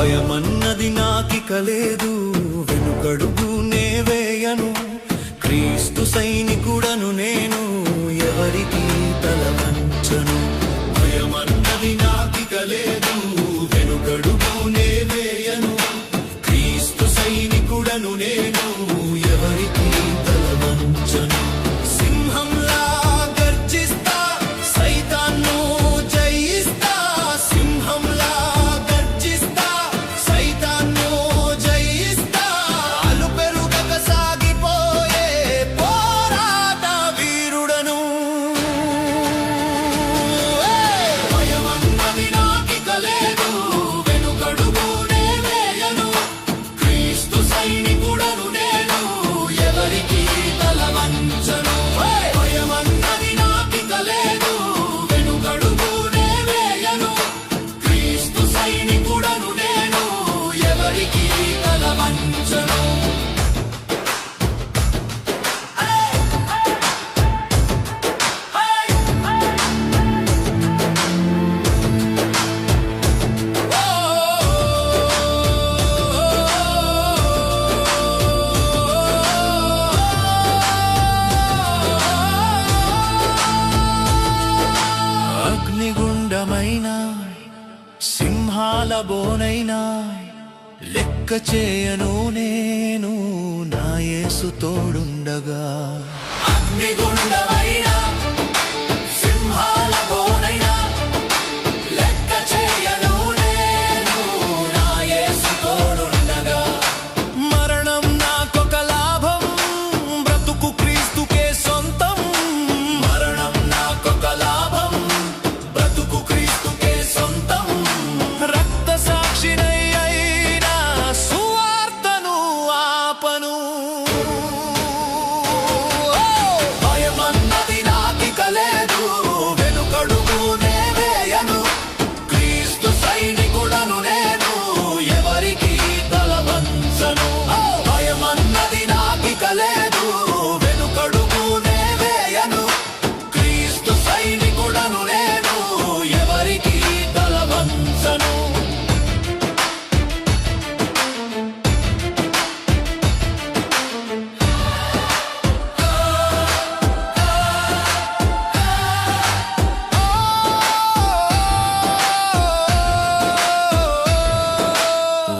భయమన్నది నాకిక లేదు. వెనుకడుగు నేవేయను క్రీస్తు సైనికుడను నేను. ఎవరికి తల వంచను భయమన్నది నాకిక లేదు. వెనుకడుగు నేవేయను క్రీస్తు సైనికుడను నేను. బోనైనా లెక్క చేయను నేను నా యేసు తోడుండగా. అగ్నిగుండమైనా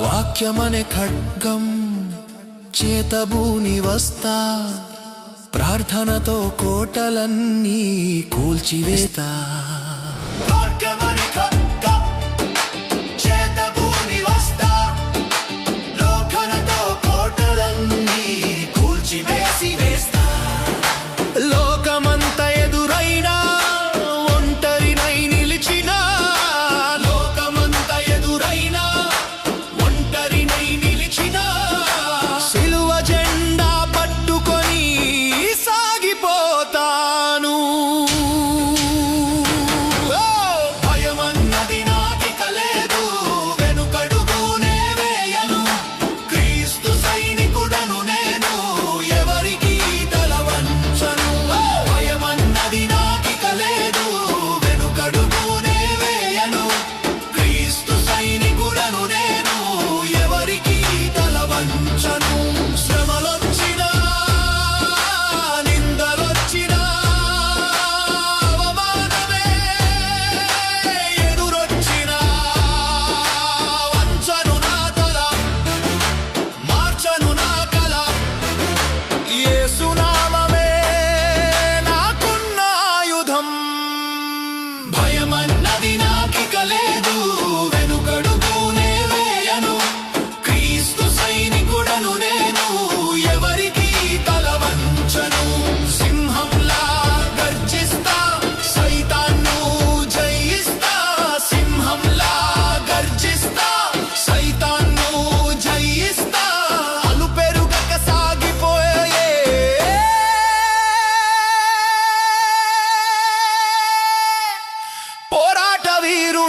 వాక్యమనే ఖడ్గం చేతబూని వస్తా ప్రార్థనతో కోటలన్నీ కూల్చివేస్తా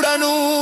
உடனும்